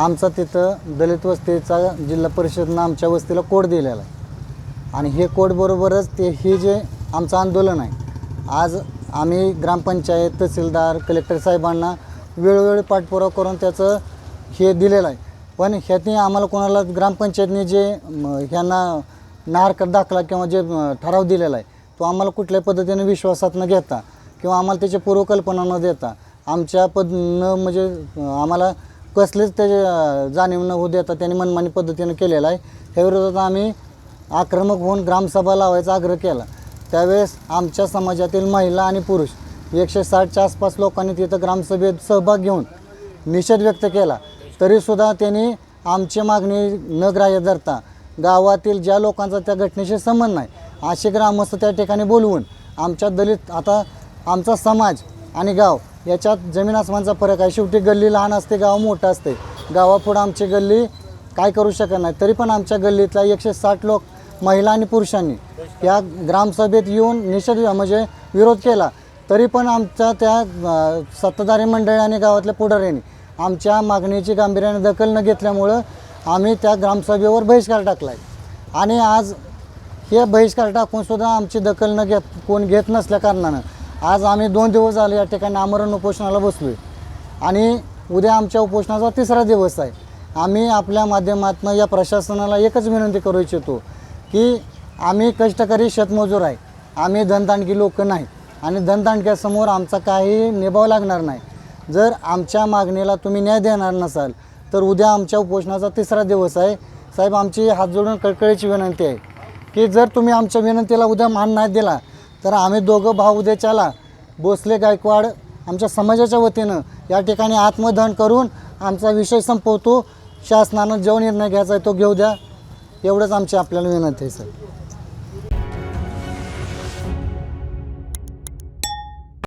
आमचा तिथं दलित वस्तीचा जिल्हा परिषदनं आमच्या वस्तीला कोड दिलेला आहे. आणि हे कोडबरोबरच ते हे जे आमचं आंदोलन आहे आज आम्ही ग्रामपंचायत तहसीलदार कलेक्टर साहेबांना वेळोवेळी पाठपुरावा करून त्याचं हे दिलेलं आहे. पण ह्यातनी आम्हाला कोणाला ग्रामपंचायतने जे ह्यांना नाहरकत दाखला किंवा जे ठराव दिलेला आहे तो आम्हाला कुठल्याही पद्धतीने विश्वासात न घेता किंवा आम्हाला त्याची पूर्वकल्पना न देता आमच्या पद न म्हणजे आम्हाला कसलेच त्याचे जाणीव न होऊ देता त्यांनी मनमानी पद्धतीनं केलेलं आहे. ह्या विरोधात आम्ही आक्रमक होऊन ग्रामसभा लावायचा आग्रह केला. त्यावेळेस आमच्या समाजातील महिला आणि पुरुष एकशे साठच्या आसपास लोकांनी तिथं ग्रामसभेत सहभाग घेऊन निषेध व्यक्त केला. तरीसुद्धा त्यांनी आमची मागणी न ग्राह्य धरता गावातील ज्या लोकांचा त्या घटनेशी संबंध नाही असे ग्रामस्थ त्या ठिकाणी बोलवून आमच्या दलित आता आमचा समाज आणि गाव याच्यात जमीन आसमानचा फरक आहे. शेवटी गल्ली लहान असते गाव मोठं असते. गावापुढं आमची गल्ली काय करू शकत नाही. तरी पण आमच्या गल्लीतल्या एकशे साठ लोक महिला आणि पुरुषांनी या ग्रामसभेत येऊन निषेध म्हणजे विरोध केला. तरी पण आमच्या त्या सत्ताधारी मंडळी आणि गावातल्या पुढाऱ्यांनी आमच्या मागणीची गांभीर्याने दखल न घेतल्यामुळं आम्ही त्या ग्रामसभेवर बहिष्कार टाकला आहे आणि आज हे बहिष्कार टाकून सुद्धा आमची दखल न घेत कोण घेत नसल्या कारणानं आज आम्ही दोन दिवस झाले या ठिकाणी आमरण उपोषणाला बसलो आहे आणि उद्या आमच्या उपोषणाचा तिसरा दिवस आहे. आम्ही आपल्या माध्यमातून या प्रशासनाला एकच विनंती करू इच्छितो की आम्ही कष्टकरी शेतमजूर आहे. आम्ही धनदांडकी लोक नाही आणि धनदांडक्यासमोर आमचा काही निभाव लागणार नाही. जर आमच्या मागणीला तुम्ही न्याय देणार नसाल तर उद्या आमच्या उपोषणाचा तिसरा दिवस आहे. साहेब आमची हात जोडून कळकळीची विनंती आहे की जर तुम्ही आमच्या विनंतीला उद्या मान नाही दिला तर आम्ही दोघं भाऊ उद्याच्याला भोसले गायकवाड आमच्या समाजाच्या वतीनं या ठिकाणी आत्मदहन करून आमचा विषय संपवतो. शासनानं जो निर्णय घ्यायचा आहे तो घेऊ द्या. एवढंच आमची आपल्याला विनंती आहे सर.